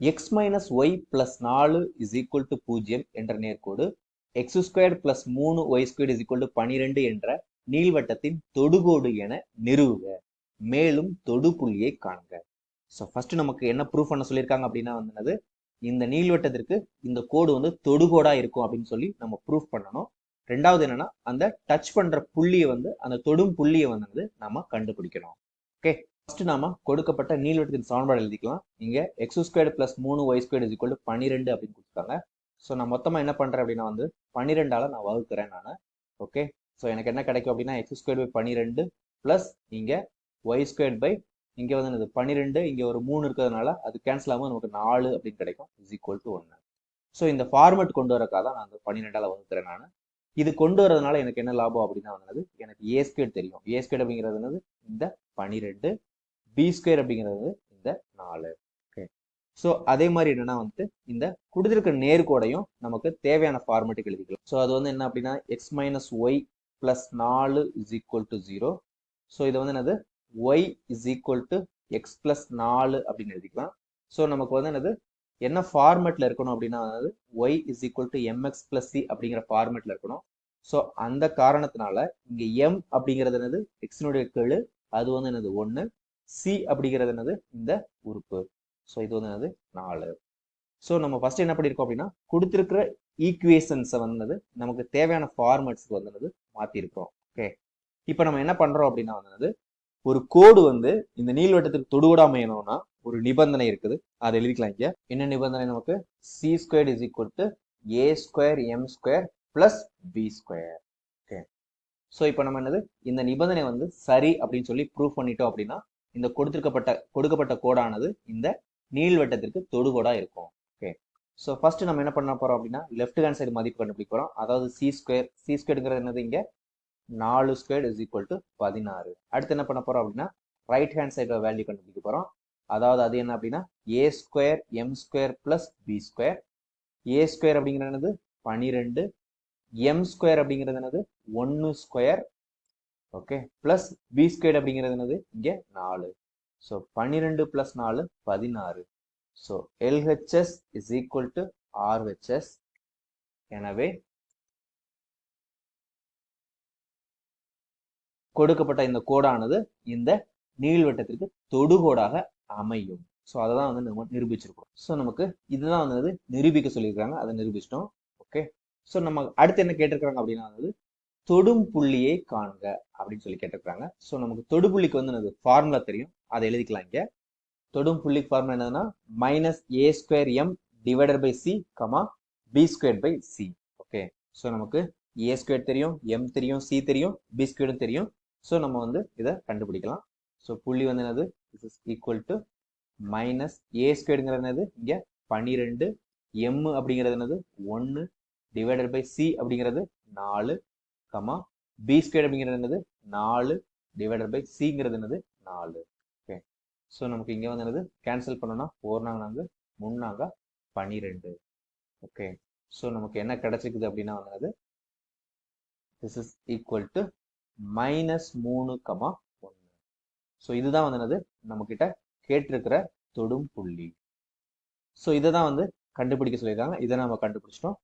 X minus Y plus நாலு is equal to பூஜ்ஜியம் என்ற நேர்கோடு எக்ஸ் ஸ்கொயர் பிளஸ் மூணு Y square is equal to பனிரெண்டு என்ற நீள்வட்டத்தின் தொடுகோடு என நிறுவுக. மேலும் தொடுபுள்ளியை காண்க ஸோ ஃபர்ஸ்ட் நமக்கு என்ன ப்ரூஃப் பண்ண சொல்லியிருக்காங்க அப்படின்னா வந்து இந்த நீள்வட்டத்திற்கு இந்த கோடு வந்து தொடுகோடா இருக்கும் அப்படின்னு சொல்லி நம்ம ப்ரூஃப் பண்ணணும். ரெண்டாவது என்னன்னா அந்த டச் பண்ற புள்ளியை வந்து அந்த தொடும் புள்ளியை வந்து நம்ம கண்டுபிடிக்கணும். ஓகே ஃபர்ஸ்ட் நாம கொடுக்கப்பட்ட நீள்வட்டத்தின் சமன்பாடு எழுதிக்கலாம். இங்க எக்ஸ் ஸ்கொயர் பிளஸ் மூணு Y square is equal to பன்னிரெண்டு அப்படின்னு கொடுத்துருக்காங்க. ஸோ நான் மொத்தமா என்ன பண்றேன் அப்படின்னா வந்து பன்னிரெண்டால நான் வகுக்கிறேன் நான். ஓகே ஸோ எனக்கு என்ன கிடைக்கும் அப்படின்னா எக்ஸ் ஸ்கொயர் பை பன்னிரெண்டு பிளஸ் இங்க ஒய் ஸ்கொயர் பை இங்க வந்து என்னது? பன்னிரெண்டு இங்க ஒரு மூணு இருக்கிறதுனால அது கேன்சல் ஆகும் நமக்கு நாலு அப்படின்னு கிடைக்கும். இஸ் ஈக்குவல் டு ஒன்று ஸோ இந்த ஃபார்மேட் கொண்டு வரக்காக தான் நான் அந்த பன்னிரெண்டால வகுக்கிறேன் நான். இது கொண்டு வரதுனால எனக்கு என்ன லாபம் அப்படின்னா வந்தது எனக்கு ஏ ஸ்கேட் தெரியும். ஏ அப்படிங்கிறது என்னது? இந்த பனிரெண்டு பி ஸ்கொயர் அப்படிங்கிறது இந்த நாலு. ஓகே ஸோ அதே மாதிரி என்னன்னா வந்துட்டு இந்த கொடுத்துருக்க நேர்கோடையும் நமக்கு தேவையான ஃபார்மேட்டுக்கு எழுதிக்கலாம். ஸோ அது வந்து என்ன அப்படின்னா எக்ஸ் மைனஸ் ஒய் பிளஸ் நாலு is equal to zero so இது வந்து என்னது? Y is equal to X plus நாலு அப்படின்னு எழுதிக்கலாம். ஸோ நமக்கு வந்து என்னது? என்ன ஃபார்மேட்ல இருக்கணும் அப்படின்னா வந்து Y is equal to M X plus C அப்படிங்கிற ஃபார்மேட்ல இருக்கணும். ஸோ அந்த காரணத்தினால இங்கே எம் அப்படிங்கிறது என்னது? எக்ஸினுடைய கெழு அது வந்து என்னது? ஒன்று சி அப்படிங்கிறது என்னது? இந்த உறுப்பு. ஸோ இது வந்து என்னது? நாலு. ஸோ நம்ம ஃபர்ஸ்ட் என்ன பண்ணியிருக்கோம் அப்படின்னா கொடுத்துருக்கிற ஈக்குவேஷன்ஸை வந்தது நமக்கு தேவையான ஃபார்மட்ஸ்க்கு வந்தது மாற்றிருக்கிறோம் ஓகே இப்போ நம்ம என்ன பண்ணுறோம் அப்படின்னா வந்தது ஒரு கோடு வந்து இந்த நீள்வட்டத்துக்கு தொடுகூடாமையணும்னா ஒரு நிபந்தனை இருக்குது. அதை எழுதிக்கலாம் இங்கே. என்ன நிபந்தனை நமக்கு? C square is equal to A square M square plus B square okay so இப்போ நம்ம என்னது? இந்த நிபந்தனை வந்து சரி அப்படின்னு சொல்லி ப்ரூவ் பண்ணிட்டோம் அப்படின்னா இந்த கொடுத்திருக்கப்பட்ட கொடுக்கப்பட்ட கோடானது இந்த நீள்வட்டத்திற்கு தொடுகோடா இருக்கும். ஓகே ஸோ ஃபர்ஸ்ட் நம்ம என்ன பண்ண போறோம் அப்படின்னா லெஃப்ட் ஹேண்ட் சைடு மதிப்பு கண்டுபிடிக்க போறோம். அதாவது சி ஸ்கொயர் சி ஸ்கொயருங்கிறது என்னது இங்க? நாலு ஸ்கொயர் இஸ் ஈக்குவல் டு பதினாறு. அடுத்து என்ன பண்ண போறோம் அப்படின்னா ரைட் ஹேண்ட் சைடில் வேல்யூ கண்டுபிடிக்க போறோம். அதாவது அது என்ன அப்படின்னா A square M square plus B square A square அப்படிங்கிறது என்னது? பனிரெண்டு. எம் ஸ்கொயர் அப்படிங்கிறது என்னது? ஒன்று square okay plus B square அப்படிங்கிறது என்னது? இங்கே நாலு. ஸோ பன்னிரெண்டு ப்ளஸ் நாலு பதினாறு. So LHS is equal to RHS எனவே கொடுக்கப்பட்ட இந்த கோடானது இந்த நீள்வட்டத்திற்கு தொடுகோடாக அமையும். ஸோ அதை தான் வந்து நம்ம நிரூபிச்சிருக்கோம். ஸோ நமக்கு இதுதான் வந்து நிரூபிக்க சொல்லியிருக்காங்க. அதை நிரூபிச்சிட்டோம். ஓகே ஸோ நம்ம அடுத்து என்ன கேட்டிருக்காங்க அப்படின்னா வந்து தொடும் புள்ளியை காண்க அப்படின்னு சொல்லி கேட்டிருக்கிறாங்க. ஸோ நமக்கு தொடுபுள்ளிக்கு வந்து எனக்கு ஃபார்முலா தெரியும். அதை எழுதிக்கலாம் இங்கே. தொடும் புள்ளிக்கு ஃபார்முலா என்னதுன்னா minus A square M divided by C comma B square by C okay so நமக்கு ஏ ஸ்கொயர் தெரியும் எம் தெரியும் சி தெரியும் பி ஸ்கொயரும் தெரியும். ஸோ நம்ம வந்து இதை கண்டுபிடிக்கலாம். ஸோ புள்ளி வந்து என்னது? Is is equal to minus A ஸ்கொயர்ங்கிறது என்னது? இங்கே பன்னிரெண்டு எம் அப்படிங்கிறது என்னது? ஒன்று டிவைடட் பை சி அப்படிங்கிறது நாலு. கமா பி ஸ்கொயர் அப்படிங்கிறது என்னது? நாலு டிவைடட் பை சிங்கிறது என்னது? நாலு. ஓகே ஸோ நமக்கு இங்கே வந்து என்னது? கேன்சல் பண்ணோம்னா ஃபோர் நாங்கள் நாங்க முன்னாங்க பன்னிரெண்டு ஓகே ஸோ நமக்கு என்ன கிடைச்சிருக்குது அப்படின்னா வந்து this is equal to minus மூணு கமா ஒன்று ஸோ இதுதான் வந்து என்னது? நம்மக்கிட்ட கேட்டிருக்கிற தொடும் புள்ளி. ஸோ இதை தான் வந்து கண்டுபிடிக்க சொல்லியிருக்காங்க. இதை நம்ம கண்டுபிடிச்சிட்டோம்.